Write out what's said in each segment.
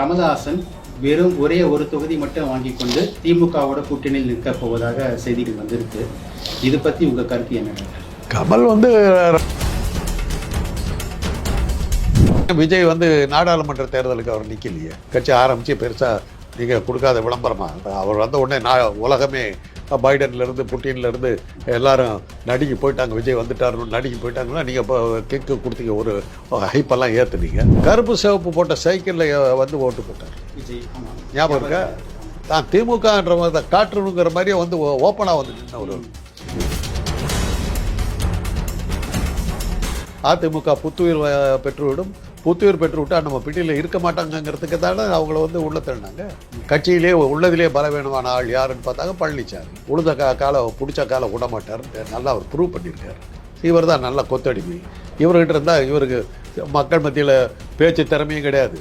கமலஹாசன் வெறும் ஒரே ஒரு தொகுதி மட்டும் வாங்கி கொண்டு திமுகவோட கூட்டணியில் நிற்க போவதாக செய்திகள் வந்திருக்கு. இது பத்தி உங்க கருத்து என்ன? கமல் வந்து விஜய் வந்து நாடாளுமன்ற தேர்தலுக்கு அவர் நிற்கலையே கட்சி ஆரம்பித்து பெருசாக நீங்கள் கொடுக்காத விளம்பரமா? அவர் வந்த உடனே நான் உலகமே பைடன்லேருந்து புட்டின்லேருந்து எல்லாரும் நடுங்கி போயிட்டாங்க விஜய் வந்துட்டாருன்னு நடுங்கி போயிட்டாங்கன்னா நீங்கள் இப்போ கிக்கு கொடுத்தீங்க ஒரு ஹைப்பெல்லாம் ஏற்றுனீங்க கருப்பு சிவப்பு போட்ட சைக்கிளில் வந்து ஓட்டு போட்டார். விஜய். ஞாபகம் இருக்கா? தான் திமுகன்ற மாதிரி காட்டுறணுங்கிற மாதிரியே வந்து ஓப்பனாக வந்து நின்ன ஒரு அதிமுக புத்துயிர் பெற்றுவிடும். புத்துயிர் பெற்றுவிட்டா நம்ம பிடியில் இருக்க மாட்டாங்கங்கிறதுக்கு தானே அவங்கள வந்து உள்ள தள்ளினாங்க. கட்சியிலே உள்ளதிலே பலவீனமான ஆள் யாருன்னு பார்த்தாங்க பழனிசாமி உழுத கா காலை பிடிச்ச காலை விட மாட்டார் நல்லா அவர் ப்ரூவ் பண்ணியிருக்காரு. இவர் தான் நல்ல கொத்தடிமை. இவர்கிட்ட இருந்தால் இவருக்கு மக்கள் மத்தியில் பேச்சு திறமையும் கிடையாது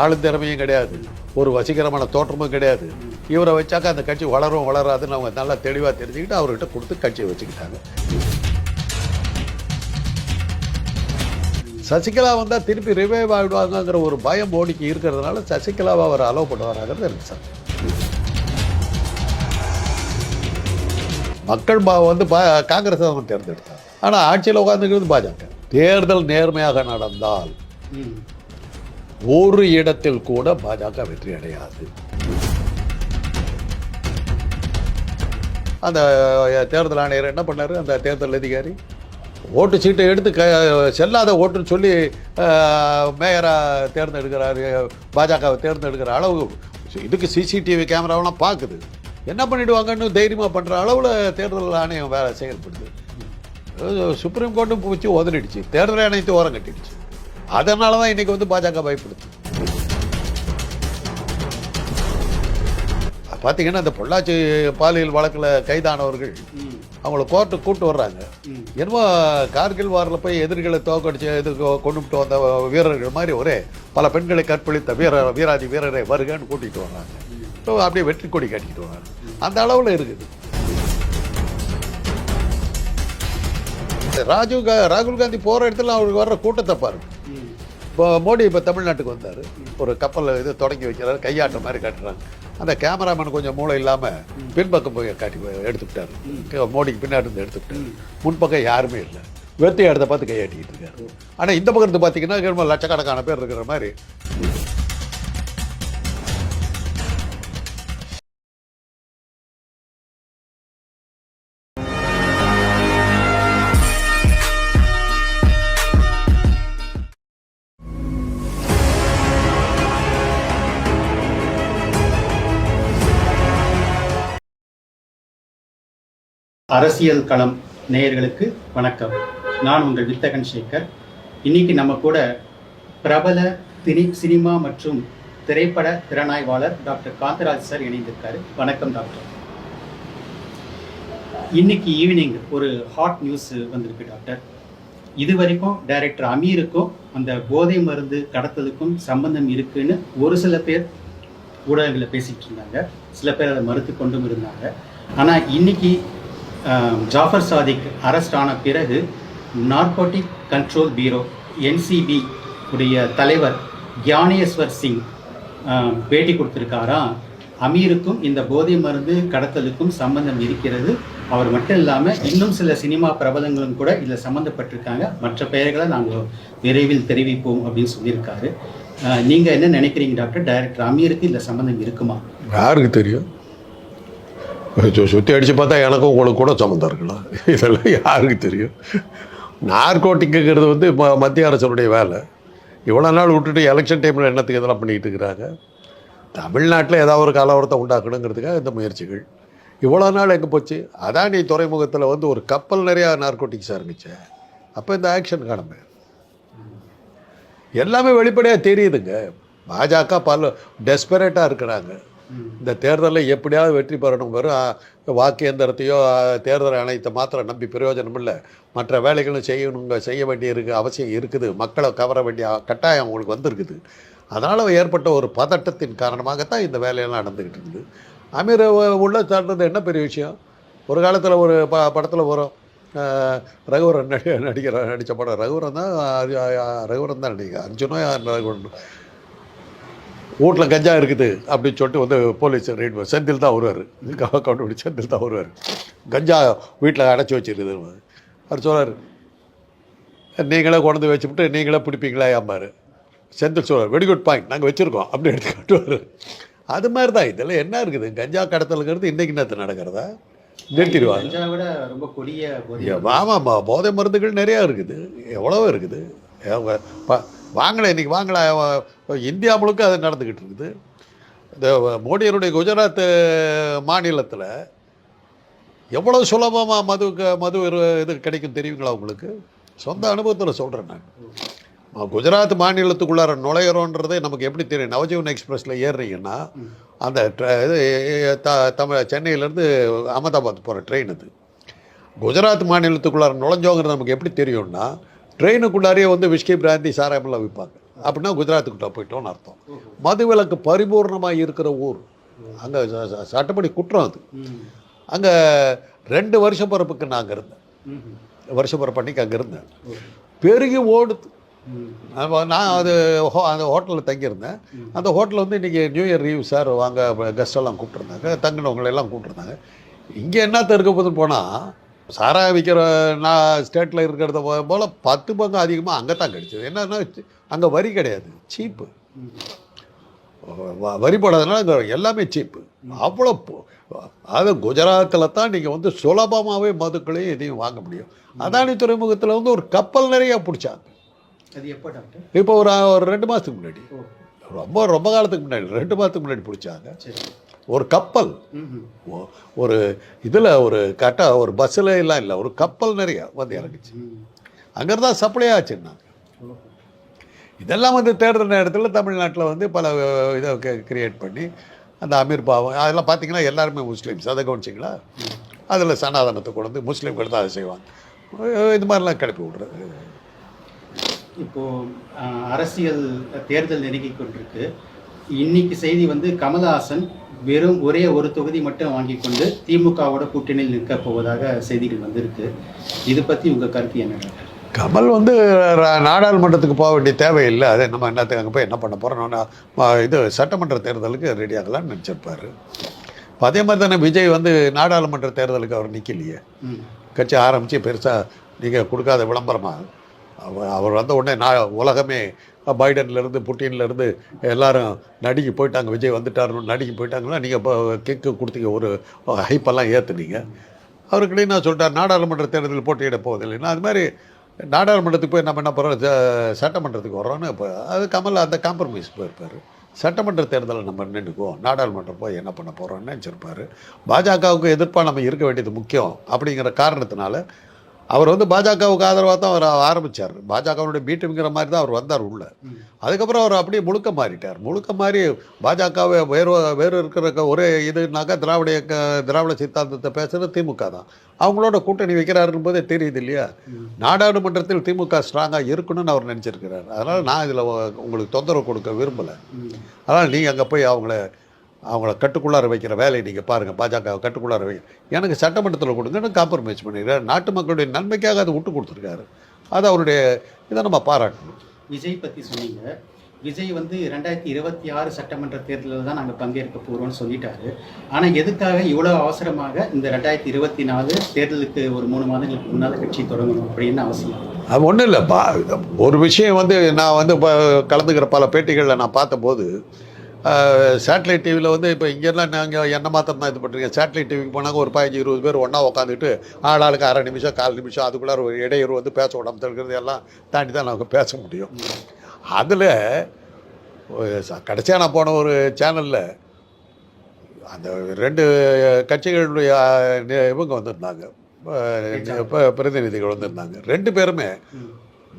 ஆளும் திறமையும் கிடையாது ஒரு வசீகரமான தோற்றமும் கிடையாது. இவரை வச்சாக்கா அந்த கட்சி வளரும் வளராதுன்னு அவங்க நல்லா தெளிவாக தெரிஞ்சுக்கிட்டு அவர்கிட்ட கொடுத்து கட்சியை வச்சுக்கிட்டாங்க. சசிகலா வந்தால் திருப்பி ரிவைவ் ஆகிடுவாங்கங்கிற ஒரு பயம் மோடிக்கு இருக்கிறதுனால சசிகலாவை அவர் அலோவ் பண்ணுவாராங்கிறது எனக்கு மக்கள் பா வந்து பா காங்கிரஸ் தான் தேர்ந்தெடுத்தார் ஆனால் ஆட்சியில் உட்காந்துக்கிறது பாஜக. தேர்தல் நேர்மையாக நடந்தால் ஒரு இடத்தில் கூட பாஜக வெற்றி அடையாது. அந்த தேர்தல் ஆணையர் என்ன பண்ணார்? அந்த தேர்தல் அதிகாரி ஓட்டு சீட்டை எடுத்து க செல்லாத ஓட்டுன்னு சொல்லி மேயராக தேர்ந்தெடுக்கிறாரு பாஜகவை தேர்ந்தெடுக்கிற அளவு இதுக்கு சிசிடிவி கேமராவெலாம் பார்க்குது. என்ன பண்ணிவிடுவாங்கன்னு தைரியமாக பண்ணுற அளவில் தேர்தல் ஆணையம் வேலை செயல்படுது. சுப்ரீம் கோர்ட்டும் பிடிச்சி உதறிடுச்சு தேர்தல் ஆணையத்தை ஓரம் கட்டிடுச்சு. அதனால தான் இன்றைக்கி வந்து பாஜக பயப்படுது. பார்த்தீங்கன்னா இந்த பொள்ளாச்சி பாலியல் வழக்கில் கைதானவர்கள். அவங்கள கோர்ட்டுக்கு கூட்டு வர்றாங்க. என்னமோ கார்கில் வாரில் போய் எதிரிகளை தோக்கடிச்சு இது கொண்டுட்டு வந்த வீரர்கள் மாதிரி ஒரே பல பெண்களை கற்பழித்த வீர வீராதி வீரரை வருகன்னு கூட்டிகிட்டு வர்றாங்க. ஸோ அப்படியே வெற்றி கொடி கட்டிட்டு வர்றாங்க. அந்த அளவில் இருக்குது. ராஜீவ் கா ராகுல் காந்தி போகிற இடத்துல அவருக்கு வர்ற கூட்டத்தை பாருங்க. இப்போ மோடி இப்போ தமிழ்நாட்டுக்கு வந்தார். ஒரு கப்பல் இது தொடங்கி வைக்கிறாரு கையாட்ட மாதிரி காட்டுறாங்க. அந்த கேமராமேன் கொஞ்சம் மூளை இல்லாமல் பின்பக்கம் போய் காட்டி எடுத்துக்கிட்டாரு. மோடிக்கு பின்னாடி இருந்து எடுத்துக்கிட்டாரு. முன்பக்கம் யாருமே இல்லை. வெற்றி இடத்த பார்த்து கையாட்டிக்கிட்டு இருக்காரு. ஆனால் இந்த பக்கத்து பார்த்தீங்கன்னா லட்சக்கணக்கான பேர் இருக்கிற மாதிரி. அரசியல் களம் நேயர்களுக்கு வணக்கம். நான் உங்கள் வித்தகன் சேகர். இன்னைக்கு நம்ம கூட பிரபல தினி சினிமா மற்றும் திரைப்பட திறனாய்வாளர் டாக்டர் காந்தராஜ் சார் இணைந்திருக்காரு. வணக்கம் டாக்டர். இன்னைக்கு ஈவினிங் ஒரு ஹாட் நியூஸ் வந்திருக்கு டாக்டர். இது வரைக்கும் டைரக்டர் அமீருக்கும் அந்த போதை மருந்து கடத்தலுக்கும் சம்பந்தம் இருக்குன்னு ஒரு சில பேர் ஊடகங்களில் பேசிட்டு இருந்தாங்க. சில பேர் அதை மறுத்து கொண்டும் இருந்தாங்க. ஆனால் இன்னைக்கு ஜாஃபர் சாதிக் அரெஸ்ட் ஆன பிறகு நார்கோட்டிக் கண்ட்ரோல் பியூரோ என்சிபி உடைய தலைவர் கியானேஸ்வர் சிங் பேட்டி கொடுத்துருக்காரா? அமீருக்கும் இந்த போதை மருந்து கடத்தலுக்கும் சம்பந்தம் இருக்கிறது. அவர் மட்டும் இல்லாமல் இன்னும் சில சினிமா பிரபலங்களும் கூட இதில் சம்மந்தப்பட்டிருக்காங்க மற்ற பெயர்களை நாங்கள் விரைவில் தெரிவிப்போம் அப்படின்னு சொல்லியிருக்காரு. நீங்கள் என்ன நினைக்கிறீங்க டாக்டர்? டைரக்டர் அமீருக்கு இந்த சம்மந்தம் இருக்குமா? யாருக்கு தெரியும்? சுற்றி அடித்து பார்த்தா எனக்கும் உங்களுக்கு கூட சம்மந்தம் இருக்கலாம் இதெல்லாம் யாருக்கு தெரியும்? நார்கோட்டிக்குங்கிறது வந்து ம- மத்திய அரசனுடைய வேலை. இவ்வளோ நாள் விட்டுட்டு எலெக்ஷன் டைமில் என்னத்துக்கு இதெல்லாம் பண்ணிக்கிட்டு இருக்கிறாங்க? தமிழ்நாட்டில் ஏதாவது ஒரு கலவரத்தை உண்டாக்கணுங்கிறதுக்காக இந்த முயற்சிகள். இவ்வளோ நாள் எங்கே போச்சு? அதானி துறைமுகத்தில் வந்து ஒரு கப்பல் நிறையா நார்கோட்டிக்ஸ் இருந்துச்சு அப்போ இந்த ஆக்ஷன் காணுமே. எல்லாமே வெளிப்படையாக தெரியுதுங்க. பாஜக பல டெஸ்பரேட்டாக இருக்கிறாங்க. இந்த தேர்தலில் எப்படியாவது வெற்றி பெறணும் வெறும் வாக்கு எந்திரத்தையோ தேர்தல் ஆணையத்தை மாத்திரம் நம்பி பிரயோஜனம் இல்லை மற்ற வேலைகளும் செய்யணுங்க செய்ய வேண்டிய இருக்கு அவசியம் இருக்குது. மக்களை கவர வேண்டிய கட்டாயம் அவங்களுக்கு வந்திருக்குது. அதனால் ஏற்பட்ட ஒரு பதட்டத்தின் காரணமாகத்தான் இந்த வேலையெல்லாம் நடந்துக்கிட்டு இருக்குது. அமீர் உள்ள சார்ந்தது என்ன பெரிய விஷயம்? ஒரு காலத்தில் ஒரு ப படத்தில் வரும். ரகுவரன் நடி நடிக்கிற நடித்த படம். ரகுவரன் தான் ரகுவரன் தான் நடிக்க அர்ஜுனோ ரகுவரன். வீட்டில் கஞ்சா இருக்குது அப்படின்னு சொல்லிட்டு வந்து போலீஸ் ரைட் செந்தில் தான் வருவார். கண்டுபிடி செந்தில் தான் வருவார். கஞ்சா வீட்டில் அடைச்சி வச்சிருக்குது. அவர் சொல்றாரு நீங்களே கொண்டு வச்சுவிட்டு நீங்களே பிடிப்பீங்களா ஏம்பாரு செந்தில் சொல்றார் வெரி குட் பாயிண்ட் நாங்கள் வச்சுருக்கோம். அப்படி எடுத்து காட்டுவார். அது மாதிரி தான் இதில் என்ன இருக்குது? கஞ்சா கடத்தலுங்கிறது இன்றைக்கி நேரத்து நடக்கிறதா? நிறுத்திடுவாங்க. ரொம்ப கொடிய போதை மருந்துகள் நிறையா இருக்குது. எவ்வளவோ இருக்குது. வாங்கலை இன்றைக்கி வாங்கலை இந்தியா முழுக்க அது நடந்துக்கிட்டு இருக்குது. இந்த மோடியனுடைய குஜராத் மாநிலத்தில் எவ்வளோ சுலபமாக மதுக்கு மது இது கிடைக்கும் தெரியுங்களா உங்களுக்கு? சொந்த அனுபவத்தில் சொல்கிறேன் நான். குஜராத் மாநிலத்துக்குள்ளார நுழையிறோன்றதே நமக்கு எப்படி தெரியும்? நவஜீவன் எக்ஸ்பிரஸில் ஏறுறீங்கன்னா அந்த இது த தமிழ் சென்னையிலேருந்து அகமதாபாத் போகிற ட்ரெயின் அது. குஜராத் மாநிலத்துக்குள்ளார நுழைஞ்சோங்கிறது நமக்கு எப்படி தெரியும்னா ட்ரெயினுக்குள்ளாரையே வந்து விஷ்கி பிராந்தி சாராயமெல்லாம் விற்பாங்க. அப்படின்னா குஜராத்துக்கிட்ட போயிட்டோம்னு அர்த்தம். மதுவிலக்கு பரிபூர்ணமாக இருக்கிற ஊர். அங்கே சட்டப்படி குற்றம் அது. அங்கே ரெண்டு வருஷ பிறப்புக்கு நான் அங்கே இருந்தேன். வருஷ பிறப்பு அன்னைக்கு அங்கே இருந்தேன். பெருகி ஓடுது. நான் அது ஹோ அந்த ஹோட்டலில் தங்கியிருந்தேன். அந்த ஹோட்டலில் வந்து இன்றைக்கி நியூ இயர் ரீவ் சார். வாங்க கெஸ்டெல்லாம் கூப்பிட்ருந்தாங்க தங்கினவங்களெல்லாம் கூப்பிட்ருந்தாங்க இங்கே என்ன இருக்க போதுன்னு போனால் சாராய விற்கிற நான் ஸ்டேட்டில் இருக்கிறத போல் பத்து பங்கு அதிகமாக அங்கே தான் கிடைச்சது. என்னன்னா அங்கே வரி கிடையாது. சீப்பு. வரி போடாதனால அங்கே எல்லாமே சீப்பு. அவ்வளோ அது குஜராத்தில் தான் நீங்கள் வந்து சுலபமாகவே மதுக்களையும் இதையும் வாங்க முடியும். அதானி துறைமுகத்தில் வந்து ஒரு கப்பல் நிறைய பிடிச்சாங்க. இப்போ ஒரு ஒரு ரெண்டு மாதத்துக்கு முன்னாடி. ரொம்ப ரொம்ப காலத்துக்கு முன்னாடி ரெண்டு மாதத்துக்கு முன்னாடி பிடிச்சாங்க. சரி. ஒரு கப்பல். ஒரு இதில் ஒரு கரெக்டாக ஒரு பஸ்ஸில் எல்லாம் இல்லை ஒரு கப்பல் நிறைய வந்து இறங்குச்சு. அங்கே தான் சப்ளை ஆச்சுன்னாங்க இதெல்லாம் வந்து தேர்தல் நேரத்தில் தமிழ்நாட்டில் வந்து பல இதை கிரியேட் பண்ணி அந்த அமீர் பாவம் அதெல்லாம் பார்த்தீங்கன்னா எல்லாருமே முஸ்லீம்ஸ் அதை கவனிச்சிங்களா? அதில் சனாதனத்தை கொண்டு வந்து முஸ்லீம்கள் தான் அதை செய்வாங்க. இது மாதிரிலாம் கிளப்பி விட்றது. இப்போ அரசியல் தேர்தல் நெருங்கி கொண்டிருக்கு. இன்னைக்கு செய்தி வந்து கமல்ஹாசன் வெறும் ஒரே ஒரு தொகுதி மட்டும் வாங்கி கொண்டு திமுகவோட கூட்டணியில் நிற்க போவதாக செய்திகள் வந்திருக்கு. இது பத்தி உங்க கருத்து என்ன? கமல் வந்து நாடாளுமன்றத்துக்கு போக வேண்டிய தேவையில்லை. அதை நம்ம என்னத்துக்கு அங்கே போய் என்ன பண்ண போகிறோம் இது சட்டமன்ற தேர்தலுக்கு ரெடி ஆகலாம்னு நினச்சிருப்பாரு. அதே மாதிரி தானே விஜய் வந்து நாடாளுமன்ற தேர்தலுக்கு அவர் நிற்கலையே. கட்சி ஆரம்பித்து பெருசாக நீங்கள் கொடுக்காத விளம்பரமாக அவர் அவர் வந்த உடனே நான் உலகமே பைடன்லேருந்து புட்டின்லேருந்து எல்லாரும் நடிகை போயிட்டாங்க விஜய் வந்துட்டாருன்னு நடிகை போயிட்டாங்கன்னா நீங்கள் இப்போ கேக்கு கொடுத்தீங்க ஒரு ஹைப்பெல்லாம் ஏற்றுனீங்க அவருக்கிட்டே நான் சொல்லிட்டேன் நாடாளுமன்ற தேர்தலில் போட்டியிட போவதில்லைன்னா அது மாதிரி நாடாளுமன்றத்துக்கு போய் நம்ம என்ன பண்ணுறோம் சட்டமன்றத்துக்கு வர்றோன்னு இப்போ அது கமல் அந்த காம்ப்ரமைஸ் போயிருப்பார். சட்டமன்ற தேர்தலில் நம்ம நின்றுக்குவோம் நாடாளுமன்றம் போய் என்ன பண்ண போகிறோம்னு நினச்சிருப்பார். பாஜகவுக்கு எதிர்ப்பாக நம்ம இருக்க வேண்டியது முக்கியம் அப்படிங்கிற காரணத்தினால அவர் வந்து பாஜகவுக்கு ஆதரவாக தான் அவர் ஆரம்பித்தார் பாஜகவுடைய பீட்டுங்கிற மாதிரி தான் அவர் வந்தார் உள்ள. அதுக்கப்புறம் அவர் அப்படியே முழுக்க மாறிட்டார். முழுக்க மாறி பாஜகவை வேறு வேறு இருக்கிற ஒரே இதுனாக்கா திராவிட திராவிட சித்தாந்தத்தை பேசுகிறது திமுக தான். அவங்களோட கூட்டணி வைக்கிறாருன்னு போதே தெரியுது இல்லையா. நாடாளுமன்றத்தில் திமுக ஸ்ட்ராங்காக இருக்கணும்னு அவர் நினச்சிருக்கிறார். அதனால் நான் இதில் உங்களுக்கு தொந்தரவு கொடுக்க விரும்பலை. அதனால் நீங்கள் அங்கே போய் அவங்கள அவங்கள கட்டுக்குள்ளார வைக்கிற வேலையை நீங்கள் பாருங்கள் பாஜக கட்டுக்குள்ளார வைக்க எனக்கு சட்டமன்றத்தில் கொடுங்கன்னு காம்ப்ரமைஸ் பண்ணிடுறாரு. நாட்டு மக்களுடைய நன்மைக்காக அதை விட்டு கொடுத்துருக்காரு. அது அவருடைய இதை நம்ம பாராட்டணும். விஜய் பத்தி சொன்னீங்க. விஜய் வந்து ரெண்டாயிரத்தி இருபத்தி ஆறு சட்டமன்ற தேர்தலில் தான் நாங்கள் பங்கேற்க போகிறோம்னு சொல்லிட்டாரு. ஆனால் எதுக்காக இவ்வளோ அவசரமாக இந்த ரெண்டாயிரத்தி இருபத்தி நாலு தேர்தலுக்கு ஒரு மூணு மாதங்களுக்கு முன்னால் கட்சி தொடங்கணும் அப்படின்னு அவசியம் அது ஒன்றும் இல்லை பா ஒரு விஷயம் வந்து நான் வந்து இப்போ கலந்துக்கிற பல பேட்டிகளில் நான் பார்த்தபோது சேட்டலைட் டிவியில் வந்து இப்போ இங்கெல்லாம் நாங்கள் என்ன மாத்திரம் தான் இது பண்ணுறீங்க சேட்டலைட் டிவிக்கு போனாங்க ஒரு பதினஞ்சு இருபது பேர் ஒன்றா உட்காந்துட்டு ஆளாளுக்கு அரை நிமிஷம் கால் நிமிஷம் அதுக்குள்ளார ஒரு இடையூறு வந்து பேச விடாம தடுக்கிறது எல்லாம் தாண்டி தான் நமக்கு பேச முடியும். அதில் கடைசியாக நான் போன ஒரு சேனலில் அந்த ரெண்டு கட்சிகளுடைய இவங்க வந்திருந்தாங்க. பிரதிநிதிகள் வந்திருந்தாங்க. ரெண்டு பேருமே.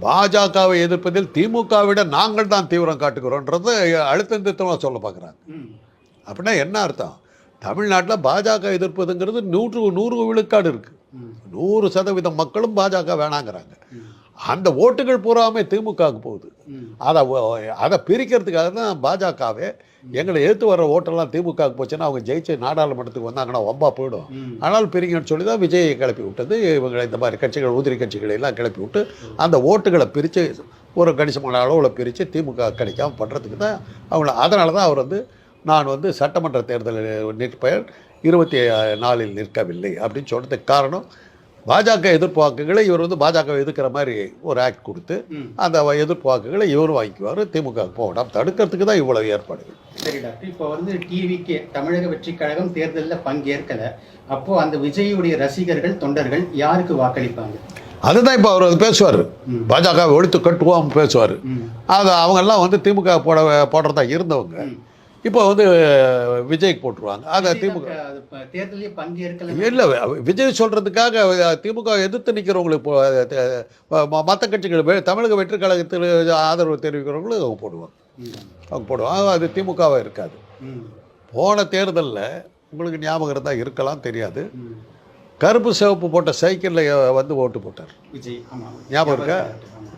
பாஜகவை எதிர்ப்பதில் திமுக விட நாங்கள் தான் தீவிரம் காட்டுகிறோன்றதை அழுத்தம் திருத்தமாக சொல்ல பார்க்குறாங்க. அப்படின்னா என்ன அர்த்தம் தமிழ்நாட்டில் பாஜக எதிர்ப்பதுங்கிறது நூற்று நூறு விழுக்காடு இருக்குது. நூறு சதவீதம் மக்களும் பாஜக வேணாங்கிறாங்க. அந்த ஓட்டுகள் பூராமே திமுகவுக்கு போகுது. அதை அதை பிரிக்கிறதுக்காக தான் பாஜகவே எங்களை ஏற்று வர ஓட்டெல்லாம் திமுகவுக்கு போச்சுன்னா அவங்க ஜெயிச்சு நாடாளுமன்றத்துக்கு வந்தாங்கன்னா வம்பா போயிடும். ஆனால் பிரிங்கன்னு சொல்லி தான் விஜயை கிளப்பி விட்டது இவங்களை இந்த மாதிரி கட்சிகள் உதிரி கட்சிகளை எல்லாம் கிளப்பி விட்டு அந்த ஓட்டுகளை பிரித்து ஒரு கணிசமான அளவில் பிரித்து திமுக கிடைக்காம பண்ணுறதுக்கு தான் அவங்கள அதனால தான் அவர் வந்து நான் வந்து சட்டமன்ற தேர்தலில் நிற்பேன் இருபத்தி நாலில் நிற்கவில்லை அப்படின்னு சொல்கிறதுக்கு காரணம் பாஜக எதிர்ப்பு வாக்குகளை இவர் வந்து பாஜக எதிர்க்கிற மாதிரி ஒரு ஆக்ட் கொடுத்து. அந்த எதிர்ப்பு வாக்குகளை இவர் வாங்கிக்குவார். திமுக போகலாம் தடுக்கிறதுக்கு தான் இவ்வளவு ஏற்பாடுகள். சரி டாக்டர். இப்போ வந்து டிவிக்கு தமிழக வெற்றி கழகம் தேர்தலில் பங்கேற்கல. அப்போ அந்த விஜயுடைய ரசிகர்கள் தொண்டர்கள் யாருக்கு வாக்களிப்பாங்க? அதுதான் இப்போ அவர் வந்து பேசுவார். பாஜக ஒழித்து கட்டுவோம் பேசுவார். அது அவங்கெல்லாம் வந்து திமுக போட போடுறதா இருந்தவங்க. இப்போ வந்து விஜய்க்கு போட்டுருவாங்க. அதை திமுக பங்கேற்கல. இல்லை விஜய் சொல்கிறதுக்காக திமுக எதிர்த்து நிற்கிறவங்களுக்கு இப்போ மற்ற கட்சிகள் தமிழக வெற்றி கழகத்தில் ஆதரவு தெரிவிக்கிறவங்களுக்கு அவங்க போடுவாங்க. அவங்க போடுவாங்க. அது திமுகவாக இருக்காது. போன தேர்தலில் உங்களுக்கு ஞாபகம் இருந்தால் இருக்கலாம் தெரியாது. கருப்பு சிவப்பு போட்ட சைக்கிளில் வந்து ஓட்டு போட்டார். விஜய் ஞாபகம் இருக்கா?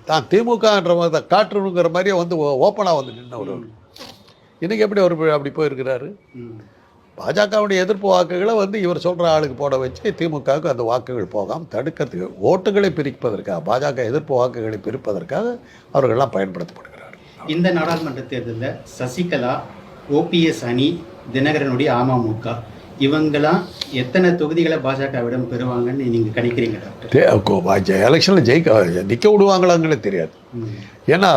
தான் திமுகன்ற மாதிரி தான் காட்டுறணுங்கிற மாதிரியே வந்து ஓப்பனாக வந்து நின்னவர் அவர் இன்னைக்கு எப்படி அவர் அப்படி போயிருக்கிறாரு. பாஜகவுடைய எதிர்ப்பு வாக்குகளை வந்து இவர் சொல்கிற ஆளுக்கு போட வச்சு திமுகவுக்கு அந்த வாக்குகள் போகாமல் தடுக்கிறதுக்கு ஓட்டுகளை பிரிப்பதற்காக பாஜக எதிர்ப்பு வாக்குகளை பிரிப்பதற்காக அவர்கள்லாம் பயன்படுத்தப்படுகிறார் இந்த நாடாளுமன்ற தேர்தலில் சசிகலா ஓபிஎஸ் அணி தினகரனுடைய அமமுக இவங்கெல்லாம் எத்தனை தொகுதிகளை பாஜகவிடம் பெறுவாங்கன்னு நீங்க கணிக்கிறீங்க டாக்டர் எலெக்ஷனில் ஜெயிக்க நிற்க விடுவாங்களாங்களே தெரியாது. ஏன்னா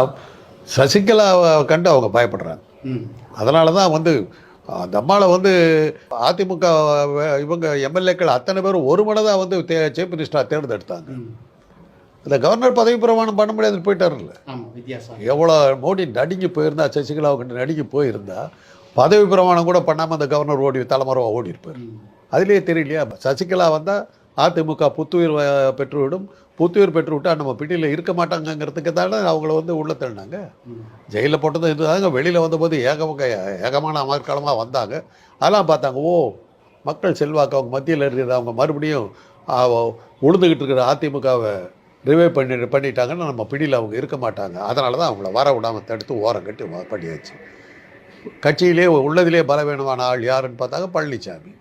சசிகலாவை கண்டு அவங்க பயப்படுறாங்க. அதனால தான் வந்து அந்த அம்மாவை வந்து அதிமுக இவங்க எம்எல்ஏக்கள் அத்தனை பேரும் ஒரு மனதாக வந்து தே சீஃப் மினிஸ்டராக தேர்ந்தெடுத்தாங்க. இந்த கவர்னர் பதவி பிரமாணம் பண்ண முடியாது போயிட்டார்ல எவ்வளோ மோடி நடுங்கி போயிருந்தா சசிகலாவுக்கு நடுங்கி போயிருந்தா பதவி பிரமாணம் கூட பண்ணாமல் அந்த கவர்னர் ஓடி தலைமறைவாக ஓடி இருப்பார். அதுலேயே தெரியலையா சசிகலா வந்தால் அதிமுக புத்துயிர் பெற்றுவிடும் புத்துயிர் பெற்றுவிட்டா நம்ம பிடியில் இருக்க மாட்டாங்கங்கிறதுக்கு தானே அவங்கள வந்து உள்ள தள்ளினாங்க. ஜெயிலில் போட்டதும் போட்டது இதுதாங்க வெளியில் வந்தபோது ஏகமக ஏகமான அமர்க்களமாக வந்தாங்க. அதெல்லாம் பார்த்தாங்க ஓ மக்கள் செல்வாக்கு அவங்க மத்தியில் இருக்கிறது. அவங்க மறுபடியும் ஆ, இருக்கிற அதிமுகவை ரிவைவ் பண்ணி பண்ணிட்டாங்கன்னா நம்ம பிடியில் அவங்க இருக்க மாட்டாங்க. அதனால தான் அவங்கள வர விடாமல் தடுத்து ஓரம் கட்டி வ- பண்ணியாச்சு. கட்சியிலே உள்ளதிலே பலவீனமான ஆள் யாருன்னு பார்த்தாங்க பழனிசாமி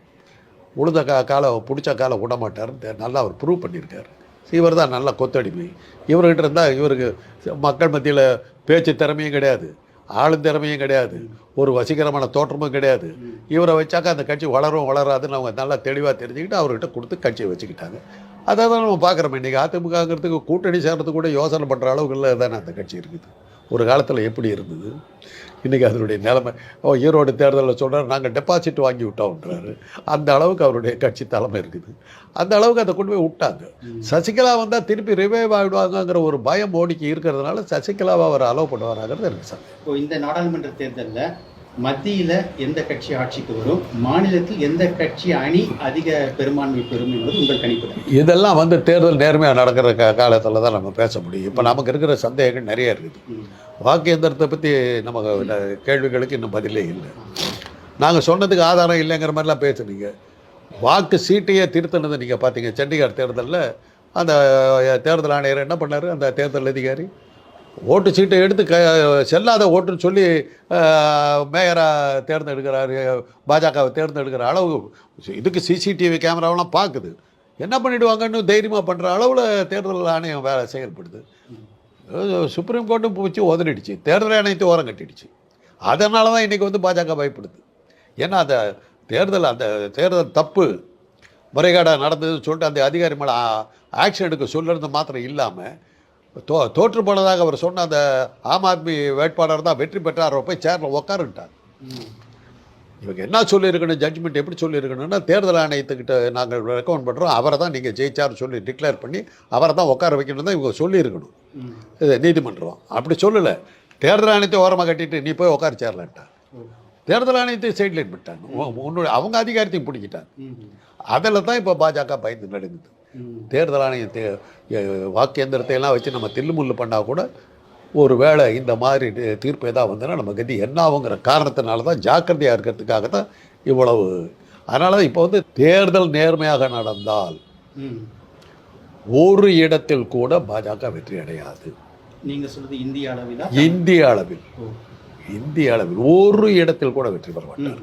உழுத கா காலை பிடிச்ச காலை விட மாட்டாருன்னு நல்லா அவர் ப்ரூவ் பண்ணியிருக்காரு. இவர் தான் நல்ல கொத்தடிமை. இவர்கிட்ட இருந்தால் இவருக்கு மக்கள் மத்தியில் பேச்சு திறமையும் கிடையாது ஆளும் திறமையும் கிடையாது ஒரு வசீகரமான தோற்றமும் கிடையாது. இவரை வச்சாக்கா அந்த கட்சி வளரும் வளராதுன்னு அவங்க நல்லா தெளிவாக தெரிஞ்சுக்கிட்டு அவர்கிட்ட கொடுத்து கட்சியை வச்சுக்கிட்டாங்க. அதை தான் நம்ம பார்க்குறோம். இன்றைக்கி அதிமுகங்கிறதுக்கு கூட்டணி சேர்றது கூட யோசனை பண்ணுற அளவுக்குள்ள தானே அந்த கட்சி இருக்குது. ஒரு காலத்தில் எப்படி இருந்தது? இன்றைக்கி அதனுடைய நிலைமை. ஓ ஈரோடு தேர்தலில் சொல்கிறார் நாங்கள் டெபாசிட் வாங்கி விட்டோம்ன்றாரு. அந்த அளவுக்கு அவருடைய கட்சி தலைமை இருக்குது. அந்த அளவுக்கு அதை கொண்டு போய் விட்டாங்க. சசிகலா வந்தால் திருப்பி ரிவைவ் ஆகிடுவாங்கங்கிற ஒரு பயம் மோடிக்கு இருக்கிறதுனால சசிகலாவை அவர் அலோவ் பண்ணுவாராங்கிறது எனக்கு சந்தேகம். இப்போ இந்த நாடாளுமன்ற தேர்தலில் மத்தியில எந்த கட்சி ஆட்சிக்கு வரும்? மாநிலத்தில் எந்த கட்சி அணி அதிக பெரும்பான்மை பெறும் என்பது உங்கள் கணிப்பு. இதெல்லாம் வந்து தேர்தல் நேர்மையாக நடக்கிற காலத்தில் தான் நம்ம பேச முடியும். இப்போ நமக்கு இருக்கிற சந்தேகங்கள் நிறைய இருக்குது. வாக்கு எந்திரத்தை பற்றி நமக்கு இந்த கேள்விகளுக்கு இன்னும் பதிலே இல்லை. நாங்கள் சொன்னதுக்கு ஆதாரம் இல்லைங்கிற மாதிரிலாம் பேசுனீங்க. வாக்கு சீட்டையே திருத்தினதை நீங்கள் பார்த்தீங்க. சண்டிகார் தேர்தலில் அந்த தேர்தல் ஆணையர் என்ன பண்ணார்? அந்த தேர்தல் அதிகாரி ஓட்டு சீட்டை எடுத்து க செல்லாத ஓட்டுன்னு சொல்லி மேயராக தேர்ந்தெடுக்கிறாரு பாஜகவை தேர்ந்தெடுக்கிற அளவு இதுக்கு சிசிடிவி கேமராவெலாம் பார்க்குது. என்ன பண்ணிவிடுவாங்கன்னு தைரியமாக பண்ணுற அளவில் தேர்தல் ஆணையம் வேலை செயல்படுது. சுப்ரீம் கோர்ட்டும் பிடிச்சி உதறிடுச்சு. தேர்தல் ஆணையத்தை ஓரம் கட்டிடுச்சு. அதனால தான் இன்றைக்கி வந்து பாஜக பயப்படுது. ஏன்னா அந்த தேர்தல் அந்த தேர்தல் தப்பு. முறைகேடாக நடந்ததுன்னு சொல்லிட்டு அந்த அதிகாரி மேலே ஆக்ஷன் எடுக்க சொல்லுறது மாத்திரம் இல்லாமல் தோ தோற்று போனதாக அவர் சொன்ன அந்த ஆம் ஆத்மி வேட்பாளர் தான் வெற்றி பெற்றார் போய் சேரில் உட்காருட்டார் இவங்க என்ன சொல்லியிருக்கணும்? ஜட்ஜ்மெண்ட் எப்படி சொல்லியிருக்கணும்னா தேர்தல் ஆணையத்துக்கிட்ட நாங்கள் ரெக்கமெண்ட் பண்ணுறோம் அவரை தான் நீங்கள் ஜெயிச்சார்னு சொல்லி டிக்ளேர் பண்ணி அவரை தான் உட்கார வைக்கணும் தான் இவங்க சொல்லியிருக்கணும். இது நீதிமன்றம். அப்படி சொல்லலை. தேர்தல் ஆணையத்தை ஓரமாக கட்டிட்டு நீ போய் உட்கார சேரலான்ட்டான். தேர்தல் ஆணையத்தை சைட்லைன் விட்டாங்க உன்னுடைய அவங்க அதிகாரத்தையும் பிடிக்கிட்டாங்க. அதில் தான் இப்போ பாஜக பயந்து நடுங்குது ம். தேர்தல் ஆணையம் தே வாக்கு எந்திரத்தை எல்லாம் வச்சு நம்ம தில்லுமுல்லு பண்ணால் கூட ஒரு வேளை இந்த மாதிரி தீர்ப்பு ஏதாவது வந்ததுன்னா நம்ம கதி என்ன ஆகுங்கிற காரணத்தினால தான் ஜாக்கிரதையாக இருக்கிறதுக்காக தான் இவ்வளவு அதனால தான் இப்போ வந்து தேர்தல் நேர்மையாக நடந்தால். ஒரு இடத்தில் கூட பாஜக வெற்றி அடையாது நீங்க சொல்றது இந்திய அளவிலா இந்திய அளவில். இந்திய அளவில் ஒரு இடத்தில் கூட வெற்றி பெற மாட்டார்.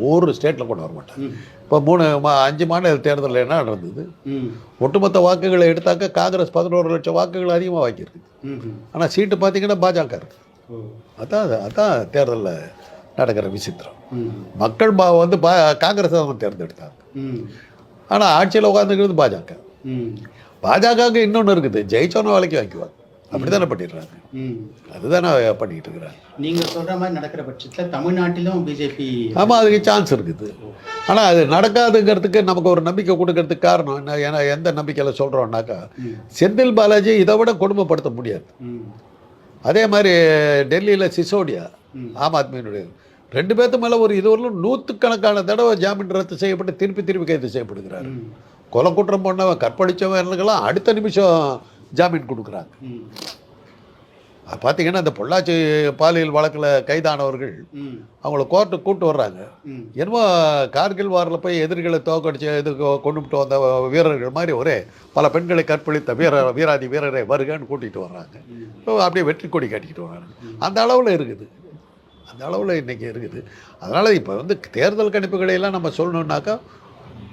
ஒரு ஸ்டேட்டில் கூட வர மாட்டாங்க. இப்போ மூணு மா- அஞ்சு மாநில தேர்தலில் என்ன நடந்தது. ஒட்டுமொத்த வாக்குகளை எடுத்தாக்க காங்கிரஸ் பதினோரு லட்சம் வாக்குகள் அதிகமாக வாங்கியிருக்கு ம். ம். ஆனால் சீட்டு பார்த்தீங்கன்னா பாஜக இருக்கு ஓ. அதான் அது- அதான் தேர்தலில் நடக்கிற விசித்திரம். மக்கள் பா வந்து பா காங்கிரஸ் தான் தேர்ந்தெடுத்தாங்க. ஆனால் ஆட்சியில் உட்காந்துக்கிறது பாஜக. பாஜகவுக்கு இன்னொன்று இருக்குது ஜெயிச்சோன்னு வேலைக்கு வாங்கிக்குவாங்க அப்படி தானே பண்ணிடுறாங்க. ம். அதுதானே பண்ணிட்டு இருக்கிறாங்க. நீங்க சொல்ற மாதிரி நடக்கிற பட்சத்துல தமிழ்நாட்டிலும் பிஜேபி ஆமாம் அதுக்கு சான்ஸ் இருக்குது. ஆனால் அது நடக்காதுங்கிறதுக்கு நமக்கு ஒரு நம்பிக்கை கொடுக்கறதுக்கு காரணம் என்ன? ஏன்னா எந்த நம்பிக்கையில் சொல்கிறோம்னாக்கா செந்தில் பாலாஜி இதை விட கொடுமைப்படுத்த முடியாது. அதே மாதிரி டெல்லியில் சிசோடியா. ஆம் ஆத்மியினுடைய ரெண்டு பேர்த்து மேலே ஒரு இதுவரையிலும் நூற்றுக்கணக்கான தடவை ஜாமீன் ரத்து செய்யப்பட்டு திருப்பி திருப்பி கைது செய்யப்படுகிறார். கொலை குற்றம் பண்ணவன் கற்பழிச்சவர்களுக்கெல்லாம் அடுத்த நிமிஷம் ஜாமீன் கொடுக்குறாங்க. அது பார்த்தீங்கன்னா இந்த பொள்ளாச்சி பாலியல் வழக்கில் கைதானவர்கள் அவங்கள கோர்ட்டுக்கு கூட்டு வர்றாங்க. என்னமோ கார்கில் வாரில் போய் எதிரிகளை தோக்கடிச்சு இது கொ- கொண்டுபிட்டு வந்த வீரர்கள் மாதிரி ஒரே பல பெண்களை கற்பழித்த வீர வீராதி வீரரை வருகன்னு கூட்டிகிட்டு வர்றாங்க. அப்படியே வெற்றி கொடி கட்டிக்கிட்டு வர்றாங்க. அந்த அளவில் இருக்குது. அந்த அளவில் இன்றைக்கி இருக்குது. அதனால் இப்போ வந்து தேர்தல் கணிப்புகளை எல்லாம் நம்ம சொல்லணுன்னாக்கா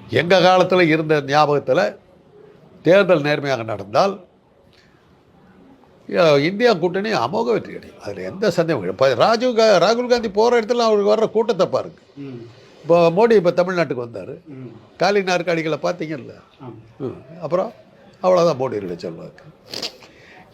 எங்கள் காலத்தில் இருந்த ஞாபகத்தில் தேர்தல் நேர்மையாக நடந்தால் இந்தியா கூட்டணி அமோக வெற்றி அடையும் அதில் எந்த சந்தேகம் இப்போ ராஜீவ் கா ராகுல் காந்தி போகிற இடத்துல அவருக்கு வர்ற கூட்டத்தை பாருங்க. இப்போ மோடி இப்போ தமிழ்நாட்டுக்கு வந்தார். காலி நாற்காலிகளை பார்த்தீங்கல்ல. அப்புறம் அவ்வளோதான் மோடியோட சொல்வாக்கு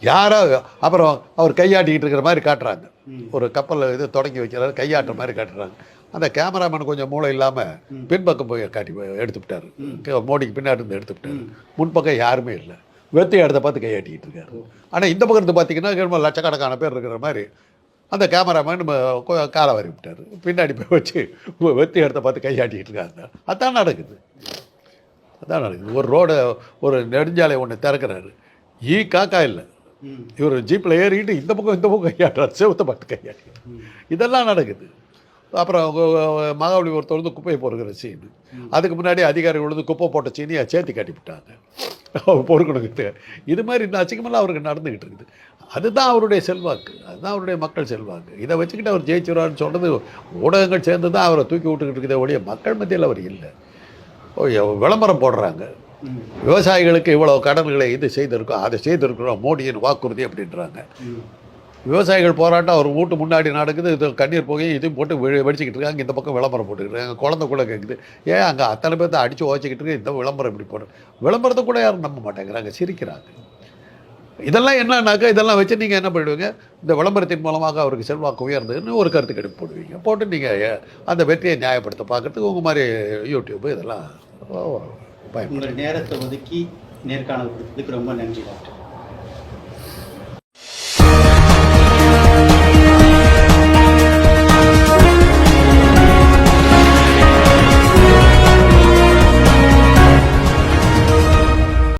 யாரோ அப்புறம் அவர் கையாட்டிக்கிட்டு இருக்கிற மாதிரி காட்டுறாங்க. ஒரு கப்பலில் இது தொடங்கி வைக்கிறாரு கையாட்டுற மாதிரி காட்டுறாங்க. அந்த கேமராமேன் கொஞ்சம் மூளை இல்லாமல் பின்பக்கம் போய் காட்டி எடுத்து விட்டாரு. கே- மோடிக்கு பின்னாடி இருந்து எடுத்து விட்டாரு. முன்பக்கம் யாருமே இல்லை. வெத்தி இடத்த பார்த்து கையாட்டிக்கிட்டு இருக்காரு. ஆனால் இந்த பக்கத்து பார்த்தீங்கன்னா லட்சக்கணக்கான பேர் இருக்கிற மாதிரி அந்த கேமராமேன் நம்ம காலை வரி விட்டார். பின்னாடி போய் வச்சு வெத்தி இடத்த பார்த்து கையாட்டிக்கிட்டு இருக்காங்க அதான் நடக்குது. அதான் நடக்குது. ஒரு ரோடை ஒரு நெடுஞ்சாலை ஒன்று திறக்கிறாரு. ஈ காக்கா இல்லை. இவர் ஜீப்பில் ஏறிக்கிட்டு இந்த பக்கம் இந்த பக்கம் கையாட்டுறாரு. செவத்தை பார்த்து கையாட்டிட்டு. இதெல்லாம் நடக்குது. அப்புறம் மகாபலிபுரத்தில் வந்து குப்பையை பொறுக்கிற சீன். அதுக்கு முன்னாடி அதிகாரிகள் வந்து குப்பை போட்ட சீனியை சேர்த்து கட்டிவிட்டாங்க. அவர் பொறுக்கணுங்கிட்டு இது மாதிரி இந்த அச்சிக்கமெல்லாம் அவருக்கு நடந்துக்கிட்டு இருக்குது. அதுதான் அவருடைய செல்வாக்கு. அதுதான் அவருடைய மக்கள் செல்வாக்கு. இதை வச்சுக்கிட்டு அவர் ஜெயிச்சிருவார்னு சொல்கிறது ஊடகங்கள் சேர்ந்து தான் அவரை தூக்கி விட்டுக்கிட்டு இருக்குதே ஒழிய மக்கள் மத்தியில் அவர் இல்லை. விளம்பரம் போடுறாங்க. விவசாயிகளுக்கு இவ்வளோ கடன்களை இது செய்திருக்கோம் அதை செய்திருக்கிறோம் மோடியின் வாக்குறுதி அப்படின்றாங்க. விவசாயிகள் போராட்டம் அவர் வீட்டு முன்னாடி நடக்குது இது கண்ணீர் போய் இதையும் போட்டு வெ- வெடிச்சிக்கிட்டு இருக்காங்க இந்த பக்கம் விளம்பரம் போட்டுக்கிட்டு குழந்தை கூட கேட்குது ஏன் அங்கே அத்தனை பேர்த்த அடித்து ஓச்சிக்கிட்டு இருக்கு இந்த விளம்பரம் இப்படி போடுற விளம்பரத்தை கூட யாரும் நம்ப மாட்டேங்கிறாங்க சிரிக்கிறாங்க. இதெல்லாம் என்னன்னாக்கா இதெல்லாம் வச்சு நீங்கள் என்ன பண்ணுவீங்க இந்த விளம்பரத்தின் மூலமாக அவருக்கு செல்வாக்கு உயர்ந்ததுன்னு ஒரு கருத்து கணிப்பு போடுவீங்க. போட்டு நீங்கள் அந்த வெற்றியை நியாயப்படுத்த பார்க்குறதுக்கு உங்கள் மாதிரி யூடியூப் இதெல்லாம் பயன்படும் நேரத்தை ஒதுக்கி நேர்காணல் கொடுத்ததுக்கு ரொம்ப நன்றி டாக்டர்.